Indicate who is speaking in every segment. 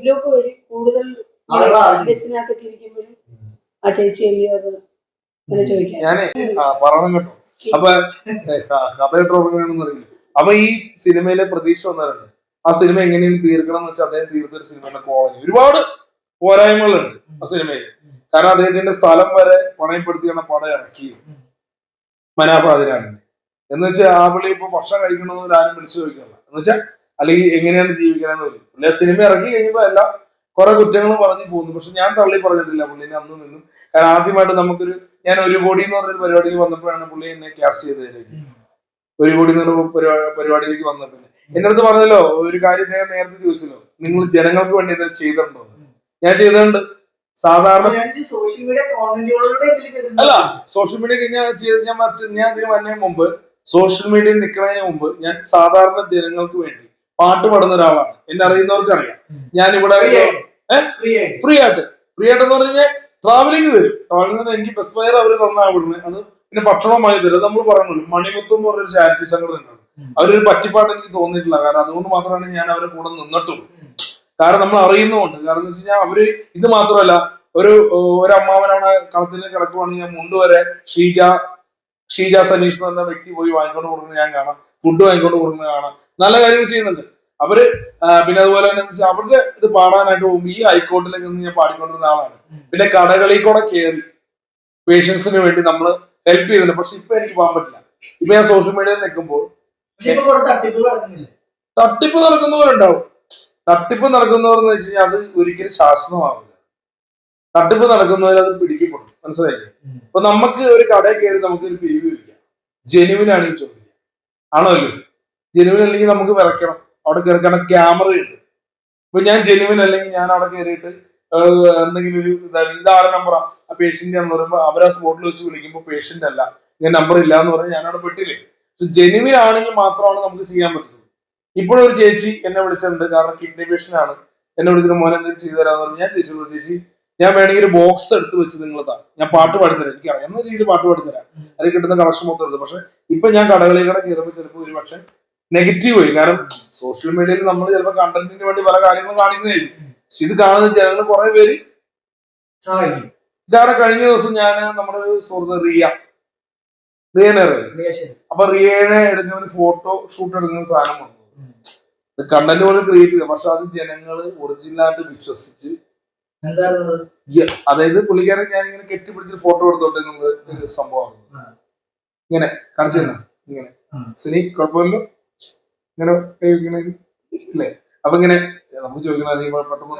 Speaker 1: Lip lock വഴി കൂടുതൽ. ബസ്സിനകത്തൊക്കെ ഇരിക്കുമ്പോഴും ആ ചേച്ചി അല്ലയോ അത് അങ്ങനെ ചോദിക്കാൻ
Speaker 2: ഞാനേ ആ, പറയണം കേട്ടോ. അപ്പൊ ഏ, ക- കഥ കേട്ടോ ഓർമ്മയാണെന്ന് അറിയില്ല അപ്പൊ ഈ സിനിമയിലെ പ്രതീക്ഷ വന്നവരുണ്ട് ആ സിനിമ എങ്ങനെയാണ് തീർക്കണം എന്ന് വെച്ചാൽ അദ്ദേഹം തീർത്ത ഒരു സിനിമയുടെ കോളനി ഒരുപാട് പോരായ്മകളുണ്ട് ആ സിനിമയിൽ. കാരണം അദ്ദേഹത്തിന്റെ സ്ഥലം വരെ പണയപ്പെടുത്തിയാണ് പടം ഇറക്കിയത് മനാപാതിരാണ് എന്ന് വെച്ചാൽ ആ പുള്ളി ഇപ്പൊ ഭക്ഷണം കഴിക്കണമെന്ന് ആരും വിളിച്ചു ചോദിക്കില്ല എന്ന് വെച്ചാൽ അല്ലെങ്കിൽ എങ്ങനെയാണ് ജീവിക്കണമെന്ന് വരും ആ സിനിമ ഇറക്കി കഴിയുമ്പോ എല്ലാം കുറെ കുറ്റങ്ങൾ പറഞ്ഞു പോകുന്നു. പക്ഷെ ഞാൻ തള്ളി പറഞ്ഞിട്ടില്ല പുള്ളിനെ അന്ന് നിന്നും. കാരണം ആദ്യമായിട്ട് നമുക്കൊരു ഞാൻ ഒരു കോടി എന്ന് പറഞ്ഞൊരു പരിപാടിയിൽ വന്നപ്പോഴാണ് പുള്ളി എന്നെ കാസ്റ്റ് ചെയ്തതിലേക്ക്. ഒരു കോടി എന്ന് പറഞ്ഞ പരിപാടിയിലേക്ക് വന്നപ്പോൾ എന്റെ അടുത്ത് പറഞ്ഞല്ലോ ഒരു കാര്യം ഞാൻ നേരത്തെ ചോദിച്ചല്ലോ. നിങ്ങൾ ജനങ്ങൾക്ക് വേണ്ടി എന്തെങ്കിലും ചെയ്തിട്ടുണ്ടോ? ഞാൻ ചെയ്തിട്ടുണ്ട്. സാധാരണ അല്ല സോഷ്യൽ മീഡിയ ഞാൻ ചെയ്ത് ഞാൻ മറ്റു ഞാൻ ഇതിന് വന്നതിന് മുമ്പ് സോഷ്യൽ മീഡിയയിൽ നിൽക്കുന്നതിന് മുമ്പ് ഞാൻ സാധാരണ ജനങ്ങൾക്ക് വേണ്ടി പാട്ട് പാടുന്ന ഒരാളാണ്. എന്നെ അറിയുന്നവർക്ക് അറിയാം. ഞാൻ ഇവിടെ
Speaker 3: ഫ്രീ ആയിട്ട്. ഫ്രീ ആയിട്ട്.
Speaker 2: എന്ന് പറഞ്ഞാൽ ട്രാവലിംഗ് തരും ട്രാവലിംഗ് എനിക്ക് ബസ് ഫയർ അവർ തന്നാ വിടുന്നത് അത് പിന്നെ ഭക്ഷണമായി തരും നമ്മൾ പറഞ്ഞു മണിമുത്ത് എന്ന് പറഞ്ഞൊരു ചാരിറ്റി സംഘടന ഉണ്ട്. അവരൊരു പറ്റിപ്പാട്ട് എനിക്ക് തോന്നിയിട്ടില്ല. കാരണം അതുകൊണ്ട് മാത്രമാണ് ഞാൻ അവരെ കൂടെ നിന്നിട്ടുള്ളൂ. കാരണം നമ്മൾ അറിയുന്നതുകൊണ്ട്. കാരണം എന്ന് വെച്ച് കഴിഞ്ഞാൽ അവർ ഇത് മാത്രമല്ല ഒരു ഒരു അമ്മാവൻ അവിടെ കളത്തിൽ കിടക്കുവാണെങ്കിൽ മുണ്ട് വരെ ഷീജ ഷീജ സനീഷ് എന്ന് പറഞ്ഞ വ്യക്തി പോയി വാങ്ങിക്കൊണ്ട് കൊടുക്കുന്നത് ഞാൻ കാണാം. ഫുഡ് വാങ്ങിക്കൊണ്ട് കൊടുക്കുന്നത് കാണാം. നല്ല കാര്യങ്ങൾ ചെയ്യുന്നുണ്ട്. അവർ പിന്നെ അതുപോലെ തന്നെ അവരുടെ ഇത് പാടാനായിട്ട് പോകുമ്പോൾ ഈ ഹൈക്കോർട്ടിലേക്ക് നിന്ന് ഞാൻ പാടിക്കൊണ്ടിരുന്ന ആളാണ്. പിന്നെ കടകളിൽ കൂടെ കയറി പേഷ്യൻസിന് വേണ്ടി നമ്മൾ ഹെൽപ്പ് ചെയ്യുന്നുണ്ട്. പക്ഷെ ഇപ്പൊ എനിക്ക് പോകാൻ പറ്റില്ല. ഇപ്പൊ ഞാൻ സോഷ്യൽ മീഡിയയിൽ നിൽക്കുമ്പോൾ
Speaker 3: തട്ടിപ്പ്
Speaker 2: നടക്കുന്നവരുണ്ടാവും. തട്ടിപ്പ് നടക്കുന്നവർ എന്ന് വെച്ച് കഴിഞ്ഞാൽ അത് ഒരിക്കലും ശാശ്വതമാവില്ല. തട്ടിപ്പ് നടക്കുന്നതിൽ അത് പിടിക്കപ്പെടും. മനസ്സിലായില്ലേ? അപ്പൊ നമുക്ക് ഒരു കടയിൽ കയറി നമുക്ക് ഒരു പിരിവ് ചോദിക്കാം. ജെനുവിനാണ് ഈ ചോദ്യം ആണോ അല്ലേ ജെനുവിൻ അല്ലെങ്കിൽ നമുക്ക് വിറയ്ക്കണം. അവിടെ കയറി കാരണം ക്യാമറ ഉണ്ട്. ഇപ്പൊ ഞാൻ ജെനുവിൻ അല്ലെങ്കിൽ ഞാൻ അവിടെ കയറിയിട്ട് എന്തെങ്കിലും ഒരു ഇതായാലും ഇത് ആറ് നമ്പറാ ആ? പേഷ്യന്റ് എന്ന് പറയുമ്പോൾ അവരെ സ്പോട്ടിൽ വെച്ച് വിളിക്കുമ്പോൾ പേഷ്യന്റ് അല്ല. ഞാൻ നമ്പർ ഇല്ല എന്ന് പറഞ്ഞാൽ ഞാൻ അവിടെ പെട്ടില്ലേ? ജെനുവിൻ ആണെങ്കിൽ മാത്രമാണ് നമുക്ക് ചെയ്യാൻ പറ്റുന്നത്. ഇപ്പോഴും ഒരു ചേച്ചി എന്നെ വിളിച്ചിട്ടുണ്ട്. കാരണം കിഡ്നി പേഷ്യന്റ് ആണ്. എന്നെ വിളിച്ചിട്ട് മോനെ എന്തെങ്കിലും ചെയ്തു തരാന്ന് പറഞ്ഞു. ഞാൻ ചേച്ചി ചേച്ചി ഞാൻ വേണമെങ്കിൽ ഒരു ബോക്സ് എടുത്ത് വെച്ച് നിങ്ങൾ താ. ഞാൻ പാട്ട് പാടിത്തരാം എനിക്ക് അറിയാം അറിയാവുന്ന രീതിയിൽ പാട്ട് പാടിത്തരാം. അതിൽ കിട്ടുന്ന കളക്ഷൻ മൊത്തം എടുത്തു. പക്ഷെ ഇപ്പൊ ഞാൻ കടകളിൽ കൂടെ കയറുമ്പോൾ ചിലപ്പോൾ ഒരു പക്ഷെ നെഗറ്റീവ് വരും കാരണം സോഷ്യൽ മീഡിയയിൽ നമ്മൾ ചിലപ്പോൾ കണ്ടന്റിന് വേണ്ടി പല കാര്യങ്ങളും കാണിക്കുന്നതായിരിക്കും. പക്ഷെ ഇത് കാണുന്ന ജനങ്ങൾ കുറെ പേര് ഇതാണ് കഴിഞ്ഞ ദിവസം ഞാൻ നമ്മുടെ ഒരു സുഹൃത്ത് റിയ. റിയനെ അപ്പൊ റിയനെ എടുക്കുന്ന ഒരു ഫോട്ടോ ഷൂട്ട് എടുക്കുന്ന സാധനം വന്നു. കണ്ടന്റ് പോലും ക്രിയേറ്റ് ചെയ്ത. പക്ഷെ അത് ജനങ്ങൾ ഒറിജിനലായിട്ട് വിശ്വസിച്ച് അതായത് പുള്ളിക്കാരൻ ഞാൻ ഇങ്ങനെ കെട്ടിപ്പിടിച്ച് ഫോട്ടോ എടുത്തോട്ടെ എന്നുള്ളത് ഒരു സംഭവമാണ്. ഇങ്ങനെ കാണിച്ചു തന്നെ ഇങ്ങനെ. സിനി കുഴപ്പമില്ലല്ലോ. ഇങ്ങനെ ഇങ്ങനെ ഇല്ലേ? അപ്പൊ ഇങ്ങനെ നമ്മൾ ചോദിക്കണം പെട്ടെന്ന്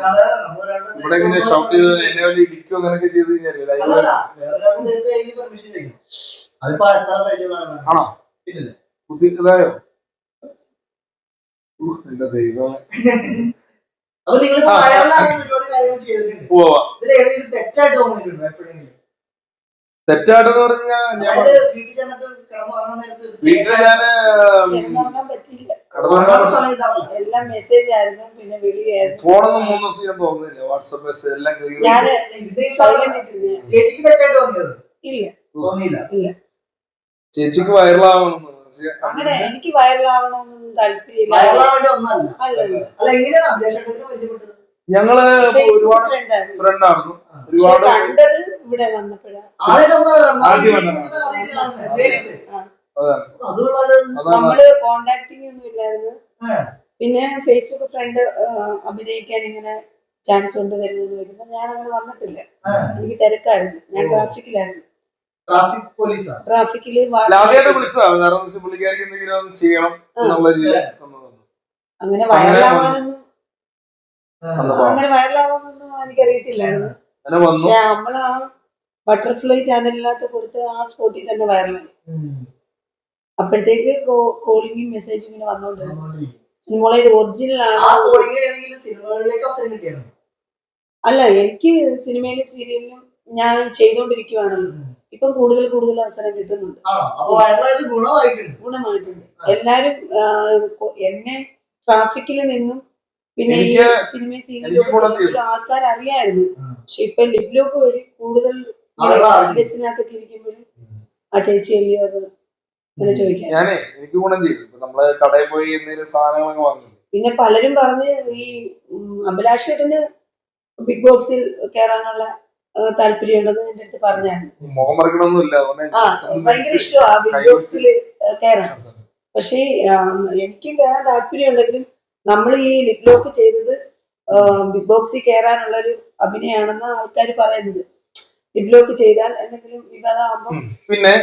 Speaker 2: ഇവിടെ ഇങ്ങനെ ഷോപ്പ് ചെയ്ത് എന്നെ വലിയ ഇടിക്കോ അങ്ങനെയൊക്കെ ചെയ്ത് കഴിഞ്ഞാൽ ആണോ. ബുദ്ധി ഇതായോ? എന്റെ ദൈവമേ. തെറ്റായിട്ടെന്ന് പറഞ്ഞാൽ
Speaker 3: വീട്ടിൽ
Speaker 1: എല്ലാം മെസ്സേജ് ആയിരുന്നു പിന്നെ വിളിയായിരുന്നു.
Speaker 2: ഫോണൊന്നും മൂന്ന് ദിവസം ഞാൻ തോന്നുന്നില്ല വാട്സപ്പ് മെസ്സേജ് എല്ലാം ക്ലിയർ
Speaker 1: ഇല്ല
Speaker 2: ചേച്ചിക്ക് വൈറലാവണം
Speaker 1: അങ്ങനെ എനിക്ക് വൈറലാവണമെന്നൊന്നും താല്പര്യമില്ല.
Speaker 3: അല്ല എങ്ങനെയാണ് പരിചയപ്പെട്ടത്?
Speaker 1: ഞങ്ങൾ
Speaker 2: ഒരുപാട് ഫ്രണ്ട് ആയിരുന്നു. ഒരുപാട്
Speaker 1: ഇവിടെ നമ്മൾ കോണ്ടാക്ടിങ് ഒന്നും ഇല്ലായിരുന്നു. പിന്നെ ഫേസ്ബുക്ക് ഫ്രണ്ട് അഭിനയിക്കാൻ ഇങ്ങനെ ചാൻസ് ഉണ്ട് വരുന്നത് വരുമ്പോ ഞാൻ അങ്ങനെ വന്നിട്ടില്ല. എനിക്ക് തിരക്കായിരുന്നു. ഞാൻ ട്രാഫിക്കിലായിരുന്നു
Speaker 2: ട്രാഫിക്കിൽ വിളിച്ചതാണ്. കാരണം എന്തെങ്കിലും ചെയ്യണം എന്നുള്ള രീതിയിൽ വന്നതാണ്.
Speaker 1: അങ്ങനെ
Speaker 2: വന്നപ്പോ
Speaker 1: അങ്ങനെ എനിക്കറിയത്തില്ലായിരുന്നു. പക്ഷെ ആ ബട്ടർഫ്ലൈ ചാനലിനകത്ത് കൊടുത്ത് ആ സ്പോട്ടിൽ തന്നെ വൈറലായി. അപ്പോഴത്തേക്ക് കോളിങ്ങും മെസ്സേജും ഇങ്ങനെ വന്നോണ്ടിരുന്നു സിനിമകളെ ഇത് ഒറിജിനൽ
Speaker 3: ആ
Speaker 1: ആണ് അല്ല എനിക്ക് സിനിമയിലും സീരിയലിലും ഞാൻ ചെയ്തോണ്ടിരിക്കുവാണല്ലോ. ഇപ്പൊ കൂടുതൽ കൂടുതൽ അവസരം കിട്ടുന്നുണ്ട്.
Speaker 3: ഗുണമായിട്ടുണ്ട്.
Speaker 1: എല്ലാരും എന്നെ ട്രാഫിക്കിൽ നിന്നും പിന്നെ
Speaker 2: എനിക്ക്
Speaker 1: സിനിമ
Speaker 2: ഗുണം ചെയ്തു.
Speaker 1: ആൾക്കാർ അറിയായിരുന്നു. പക്ഷെ ഇപ്പൊ ലിപ്ലോക്ക് വഴി കൂടുതൽ. ബസ്സിനകത്തൊക്കെ ഇരിക്കുമ്പോഴും ആ ചേച്ചി അല്ലയോ അത് അങ്ങനെ ചോദിക്കാൻ
Speaker 2: ഞാനേ എനിക്ക് ഗുണം ചെയ്തു. ഇപ്പൊ നമ്മൾ കടയിൽ പോയി എന്തെങ്കിലും സാധനങ്ങളൊക്കെ വാങ്ങി.
Speaker 1: പിന്നെ പലരും പറഞ്ഞ് ഈ അഭിലാഷേട്ടന് അഭിലാഷ് ബിഗ് ബോക്സിൽ കേറാനുള്ള താല്പര്യം ഉണ്ടെന്ന് എന്റെ അടുത്ത് പറഞ്ഞായിരുന്നു. ഭയങ്കര ഇഷ്ടമാണ് ബിഗ് ബോക്സിൽ കയറാൻ പക്ഷേ എനിക്കും കയറാൻ താല്പര്യമുണ്ടെങ്കിലും നമ്മൾ ഈ ലിപ് ലോക്ക് ചെയ്തത് ബിഗ് ബോക്സിൽ കയറാനുള്ള ഒരു അഭിനയാണെന്ന് ആൾക്കാർ പറയുന്നത്. ലിപ് ലോക്ക് ചെയ്താൽ എന്തെങ്കിലും വിവാദമാകുമ്പോൾ
Speaker 2: പിന്നെ